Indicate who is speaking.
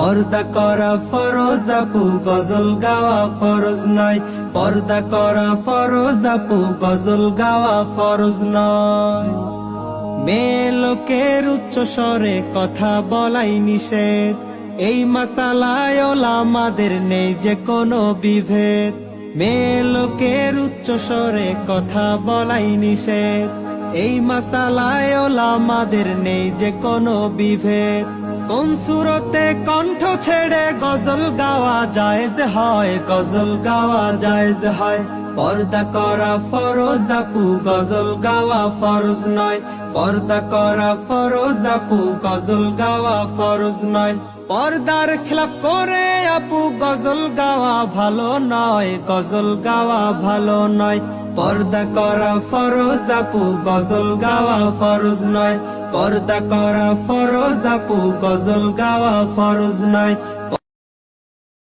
Speaker 1: পর্দা করা ফরজ আপু, গজল গাওয়া ফরজ নয়। পর্দা করা ফরজ আপু, গজল গাওয়া ফরজ নয়। মেয়ে লোকের উচ্চ স্বরে কথা বলাই নিষেধ। এই মাসালায় আমাদের নেই যে কোনো বিভেদ। মেয়ে লোকের উচ্চ স্বরে কথা বলাই নিষেধ। এই মাসালায় আমাদের নেই যে কোনো বিভেদ। কোন সুরতে কণ্ঠ ছেড়ে গজল গাওয়া জায়েজ হয়, গজল গাওয়া জায়েজ হয়। পর্দা করা ফরজ আপু, গজল গাওয়া ফরজ নয়। পর্দা করা ফরজ আপু, গজল গাওয়া ফরজ নয়। পর্দার খেলাফ করে আপু গজল গাওয়া ভালো নয়, গজল গাওয়া ভালো নয়। পর্দা করা ফরজ আপু, গজল গাওয়া ফরজ নয়। পর্দা করা ফরজ আপু, গজল গাওয়া ফরজ নয়।